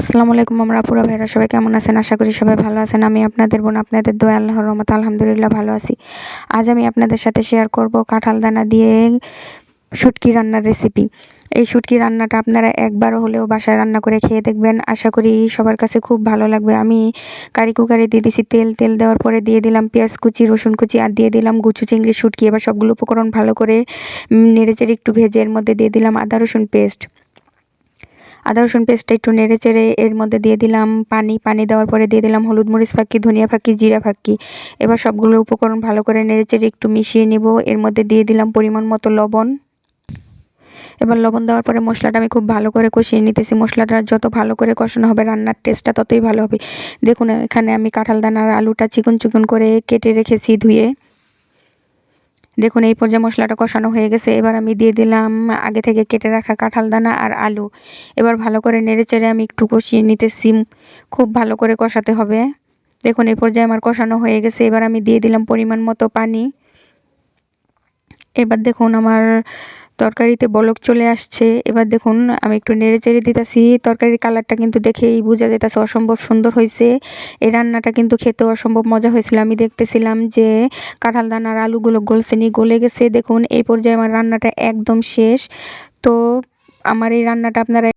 আসসালামু আলাইকুম, আমরা পুরো ভাইরা সবাই কেমন আছেন? আশা করি সবাই ভালো আছেন। আমি আপনাদের বোন, আপনাদের দোয়া, আল্লাহর রহমত, আলহামদুলিল্লাহ ভালো আছি। আজ আমি আপনাদের সাথে শেয়ার করব কাঁঠাল দানা দিয়ে শুটকি রান্নার রেসিপি এই শুটকি রান্নাটা আপনারা একবার হলেও বাসায় রান্না করে খেয়ে দেখবেন। আশা করি সবার কাছে খুব ভালো লাগবে। আমি কারি কুকারে দিয়ে দিছি তেল। তেল দেওয়ার পরে দিয়ে দিলাম পেঁয়াজ কুচি, রসুন কুচি আর দিয়ে দিলাম গুচু চিংড়ি শুটকি। এবার সবগুলো উপকরণ ভালো করে নেড়েচেড়ে একটু ভেজে এর মধ্যে দিয়ে দিলাম আদা, রসুন পেস্ট আদা, রসুন পেস্টটা একটু নেড়ে চেড়ে এর মধ্যে দিয়ে দিলাম পানি। পানি দেওয়ার পরে দিয়ে দিলাম হলুদ মরিচ ফাঁকি, ধনিয়া ফাঁকি, জিরা ফাঁকি। এবার সবগুলো উপকরণ ভালো করে নেড়ে চেড়ে একটু মিশিয়ে নেব। এর মধ্যে দিয়ে দিলাম পরিমাণ মতো লবণ। এবার লবণ দেওয়ার পরে মশলাটা আমি খুব ভালো করে কষিয়ে নিতেছি। মশলাটা যত ভালো করে কষানো হবে, রান্নার টেস্টটা ততই ভালো হবে। দেখুন, এখানে আমি কাঁঠাল দানার আলুটা চিকন চিকন করে কেটে রেখেছি ধুয়ে। দেখুন, এই পর্যায়ে মশলাটা কষানো হয়ে গেছে। এবার আমি দিয়ে দিলাম আগে থেকে কেটে রাখা কাঁঠাল দানা আর আলু। এবার ভালো করে নেড়ে চেড়ে আমি একটু কষিয়ে নিতেছি। খুব ভালো করে কষাতে হবে। দেখুন, এই পর্যায়ে আমার কষানো হয়ে গেছে। এবার আমি দিয়ে দিলাম পরিমাণ মতো পানি। এবার দেখুন, আমার তরকারিতে বলক চলে আসছে। এবার দেখুন, আমি একটু নেড়ে চেড়ে দিতেছি। তরকারির কালারটা কিন্তু দেখেই বোঝা যেতেছে অসম্ভব সুন্দর হয়েছে এই রান্নাটা কিন্তু খেতে অসম্ভব মজা হয়েছিল। আমি দেখতেছিলাম যে কাঁঠাল দানার আলুগুলো গলসেনি গলে গেছে। দেখুন, এই পর্যায়ে আমার রান্নাটা একদম শেষ। তো আমার এই রান্নাটা আপনারা